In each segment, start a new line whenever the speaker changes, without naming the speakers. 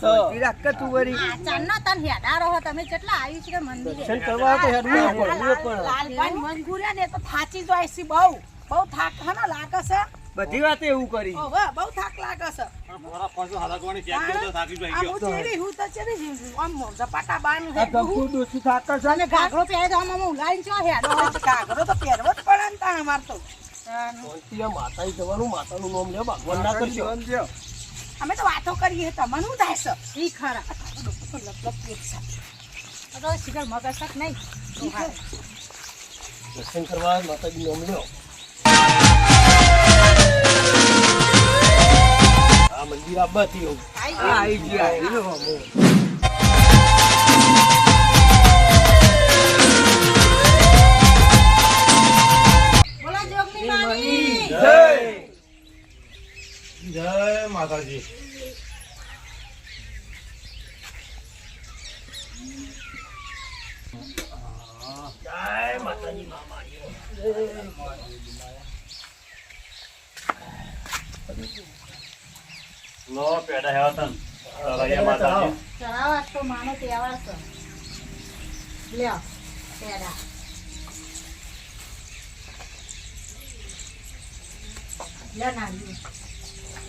શાંતિ તું વળી?
આ તન હેડા રહો તમે કેટલા આવી છે મંદિરે?
દર્શન કરવા તો હેડવું પડવું પણ
લાલભાઈ મંગુરિયા ને તો થાચી જાય છે બહુ. બહુ થાક હને લાગે છે.
બધી વાત એવું કરી.
ઓવે બહુ થાક લાગે છે. આ હું ચેડી હું તો ચેડી આમ ઝપાટા બાન
આ ગમતું ડોસી થાતો છે
અને ઘાઘરો પહેરે તો આમ આમ ઉલાઈને ઘાઘરો તો પહેરવો જ પડે ને તાણ અમાર તો.
શાંતિ માતાજી જવાનું માતાનું નામ લે ભગવાન ના કરજો.
અમે તો વાતો કરીએ તમને શું થાય છે? ઈ ખરા. લપ લપ પેટ છે તો શિખર મગજ તક નહીં?
દર્શન કરવા માતાજી નામ લ્યો આ મંદિર આબાથી એવું.
આઈ ગયું.
આવી ગયા
બોલો જોગની માની
જય માતાજી. લો પેડા હેવા તન. રૈયા માતાજી.
ચરાવા તો માનો તહેવાર છે. લ્યો પેડા. લ્યો નાની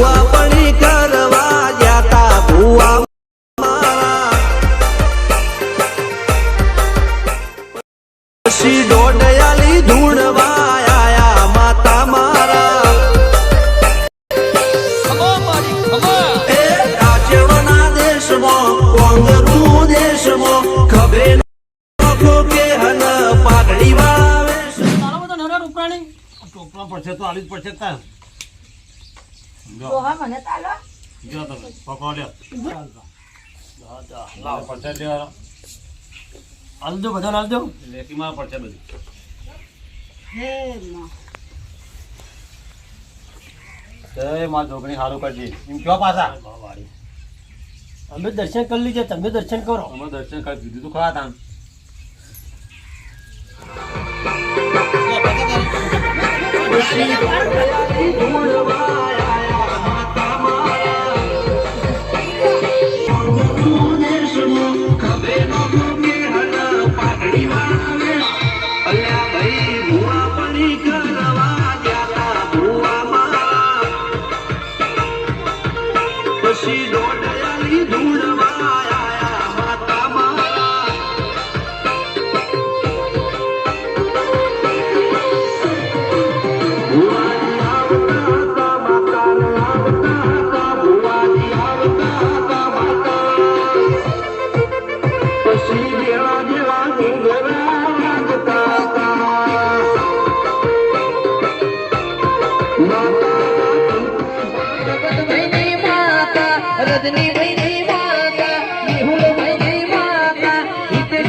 ભુવા પણી કરવા જાતા ભુવા પછી દોડયાલી ધૂણવા આયા માતા મારા. એ રાજ્યના દેશમાં કોંગરું દેશમાં ખબરે કે હન પાઘડી વાવે.
ટોપલા પડશે તો આલી જ પડશે તાર. જો.
ડોહા મને તાલો
જો તમે પકડો લ્યો. લાવ. પડશે લ્યો
હાલજો બધા
લેકીમાં પડશે બધું.
હે માં.
જય માં જોગણી સારું કરજે. એમ કયો પાછા.
અમે દર્શન કરી લીધે તમે દર્શન કરો.
અમે દર્શન કરી દીધું તો ખરા તાન.
અલ્યા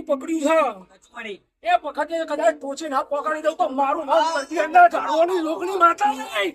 પકડ્યું છે એ પખતે કદાચ ટોચે ના પકડી દઉં તો મારું નામ અંદર ઝાડવાની લોકની માતા નહીં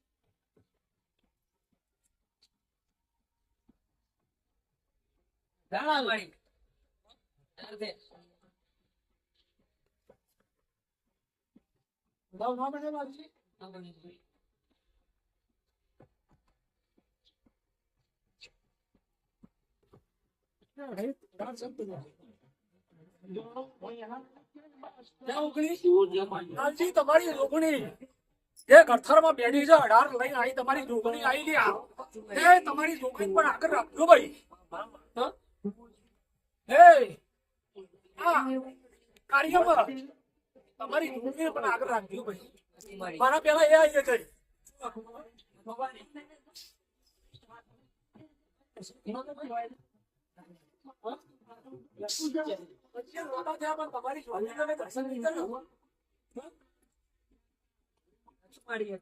હા વધારો ભાવ ના બને તમારી રોગણી. એક માં બેઠી છે અઢાર લઈને આવી તમારી રોગણી આવી ગયા. એ તમારી રોગણી પણ આગળ રાખજો ભાઈ? એ આ કાર્યમાં તમારી રોગણી પણ આગળ રાખજો ભાઈ. મારા પેલા એ આવી પણ તમારી તમે દર્શન લીધા તમારી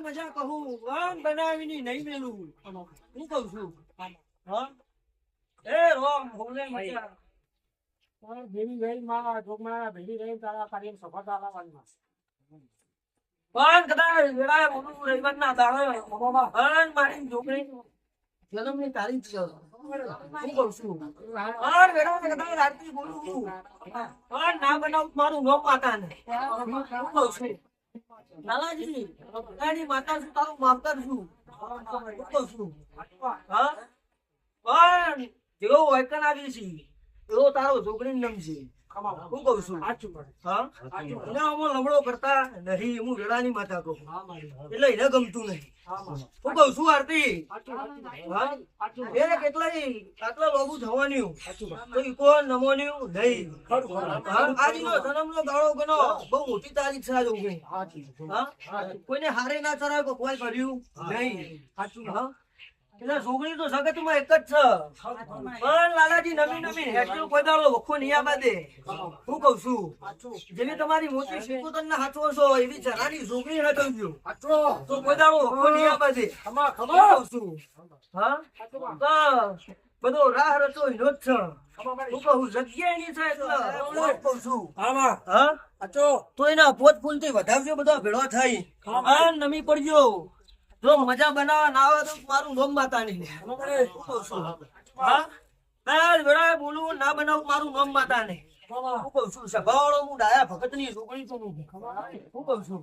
મજા કહું આમ બનાવીને નહીં મેલું હું કહું છું હા એ રોમ હોલે મજા.
ભેગી ગઈ માં જોગમાં ભેગી ગઈ તારા કાર્ય સફળતા લાવવાની
પણ કદાચ વેળાએ બોલું રવિવારના દાડે અને મારી છોકરી જન્મની તારીખ છે. હું કહું છું? પણ વેળાએ કદાચ રાત્રિ બોલું છું. પણ ના બનાવ મારું છું? લાલાજી પોતાની માતા છું તારું માવતર છું હું કહું છું. હા? પણ જેવો વૈકન આવી છે એવો તારો છોકરી નામ છે. હું કઉ છું.
સાચું પડે
હા? એને આમાં લમડો કરતા નહીં હું વેળાની માતા કહું. એટલે એને ગમતું નહીં. હું કઉ છું આરતી. હા? કેટલાય આટલા લોબુ થવાનું તો ઈકો નમોન્યું નહીં. આજનો જન્મનો દાડો ગણો. બહુ મોટી તારીખ છે આજ ઓગણી કોઈને હારે ના તો કોઈ કર્યું નહીં. હા? એટલે છોકરી તો જગતમાં એક જ છે. પણ લાલાજી નવી નવી હેઠળ કોઈ દાડો વખો નહીં આવા દે હું કઉ છું જેવી તમારી મોટી શિકોતર ના હાથો છો એવી જનાની છોકરી હટવજો તો કોઈ દાડો વખો નહીં આવા દે
ખમા
કઉ છું હા? બધો રાહ રચો એનો જ છે. હું કહું જગ્યા એની છે એટલે. હું છું.
આમાં
હા? તો એના પોત ફૂલથી વધારજો બધા ભેળો થઈ નમી પડજો. જો મજા બનાવવા ના આવે તો મારું નોમ માતા હા? ના વેળાએ ના બનાવું મારું નોમ માતા હું કહું છું સભાવાળો હું ડાયા ભગતની છોકરી છું હું. હું છું.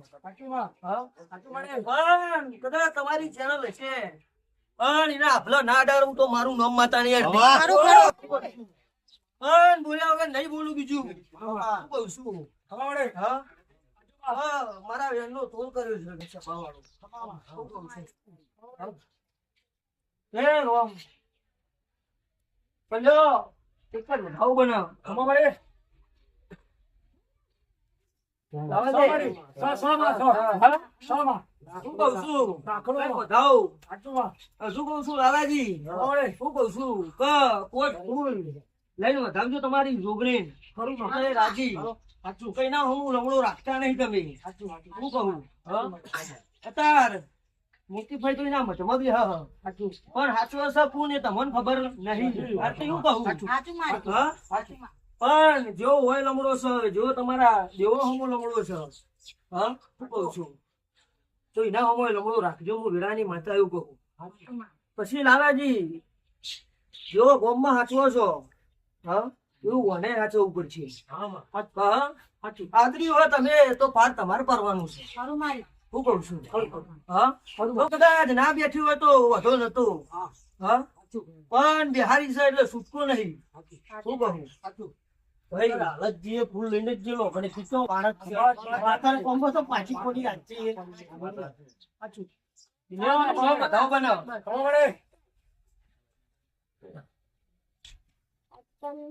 પણ કદાચ તમારી ચેનલ હશે. પણ એના આપલા ના ડાળું તો મારું નામ માતા નહીં પણ બોલ્યા વગર નહીં બોલું બીજું. હું. છું. હા? મારા વેણનો તોલ કર્યો છે હા. હે. રોમ. પંજો એક જ ભાવ બનાવ લઈને વધાવજો તમારી જોગણી રાજી.
સાચું.
કઈ ના હું લમડો રાખતા નહીં તમે.
સાચું
હું કહું? હા? મોતીભાઈ તો એના મઠમાં બી હા હા. પણ સાચું હશે કોણ તમને ખબર નહીં. આ કહું? હા? પણ જો હોય લમડો છે જો તમારા દેવો હમો લમડો છે હા? શું કહું છું. તો એના હમો લમડો રાખજો હું વીરાની માતા એવું કહું. પછી લાલાજી જો ગોમમાં હાચવો છો હા? એવું મને હાચવવું પડશે હા આદરી હોય તમે તો પાર તમારે પરવાનું છે. હું કહું છું. કદાચ ના બેઠી હોય તો વધો નતો. પણ બિહારી છે એટલે છૂટકો નહીં. શું કહું? ફૂલ લઈને જ ગયેલો પણ છે. કોમ્બો તો પાછી ખોલી રાખજે. બનાવો, બધાઓ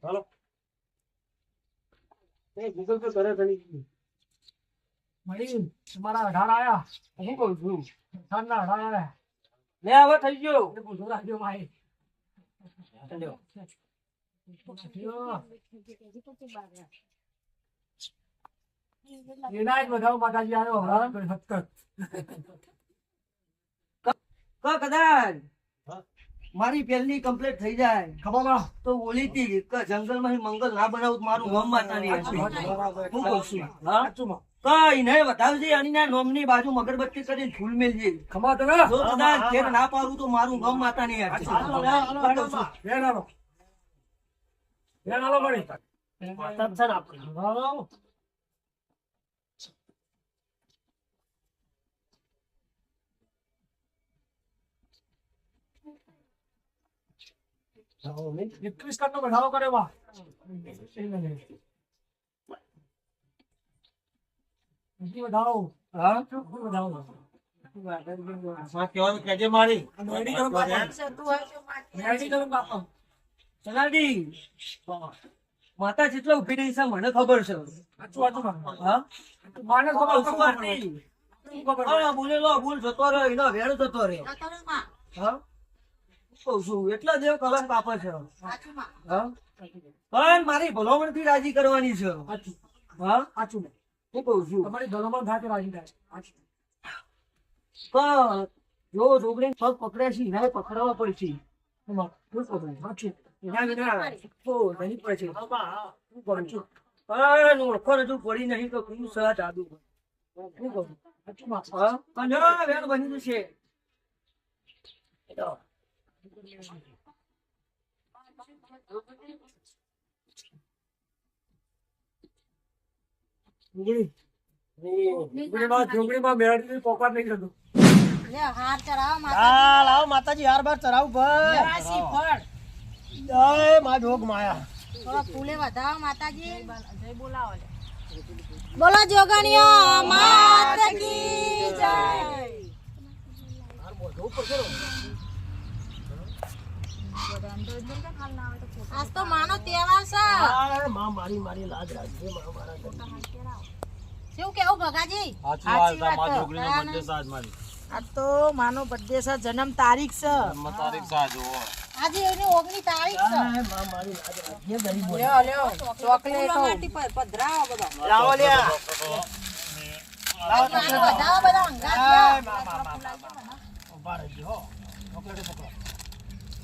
બનાવો. એ ગૂગલ પે કરે તને.
મળી તમારા અઢાર આયા.
શું કહું છું?
અઢારના અઢાર આયા.
લે હવે થઈ ગયો.
એ પૂછો રાખજો ભાઈ એના જ બધા માતાજી આવ્યો હમણાં કોઈ
કદાચ. મારી પહેલી કમ્પ્લીટ થઈ જાય
ખબર પડે?
તો ઓલી થી કે જંગલમાં મંગલ ના બનાવું મારું મમ માતાની. હું કહું છું. કઈ નહીં બતાવજે નોમ નોમની બાજુ મગરબત્તી કરીને ફૂલ મેલજે
ખબર તો
જો કદાચ ઘેર ના પાડું તો મારું મમ માતાની.
વેણ આલો. મળી.
ને આપણી.
વધારો
હા?
વધારો
મારી? માતા જેટલા ઊભી રહી છે મને ખબર છે.
માને. ખબર
બોલેલો ભૂલ જતો રહ્યો એનો વેળ જતો રહ્યો.
રહે
હા? કહું છું એટલા દેવ કલંક આપે છે.
સાચું માં.
હા? પણ મારી ભલામણથી રાજી કરવાની છે. હા?
સાચું
હું કહું છું.
તમારી ધર્મ થાય રાજી થાય.
પણ જો છોકરી પગ પકડે છે એને પકડવા પડશે? એના વિના તો નહીં પડશે. પણ ઓળખો હજુ પડી નહીં તો કયું સહ જાદુ શું કહું. હા? પણ બની જશે. માતાજી. હાર બાર ચડાવું ભાઈ. જય મા જોગ માયા.
ફૂલે વધાવો માતાજી. જય બોલાવો લે. બોલો જોગણીઓ માત કી જય આજ તો માનો તહેવાર છે.
માં મારી મારી લાજ રાખજે માં મારા
શું કેવું ભગાજી?
સાચી વાત
વાત.
છોકરીનો birthday છે આજ મારી.
આ તો માનો બર્થડે છે જન્મ તારીખ છે.
જન્મ તારીખ છે આજ,
આજે એની ઓગણી તારીખ છે.
માં મારી લાજ રાખજે ગરીબ
લ્યો લ્યો ચોકલેટ. પધરાવો બધો.
લાવો લ્યા.
વધાવો બધા અંગાત
ઊભા રહેજો હો.
છોકરા છે ને?
હજી પૈકી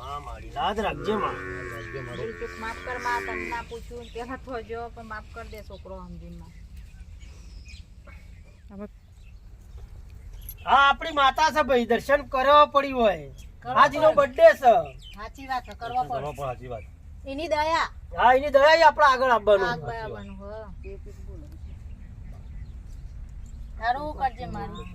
માં મારી લાજ રાખજે માં.
માફ કરમાં તને ના પૂછ્યું પેલા થોજો પણ માફ કર દે છોકરો સમજીને
આ આપણી માતા છે ભાઈ દર્શન કરવા પડી હોય. આજનો બર્થડે છે.
સાચી વાત છે કરવા પડે.
સાચી વાત.
એની દયા.
હા એની દયા આપણે આગળ
આવવાનું હ. તારું કરજે મારું?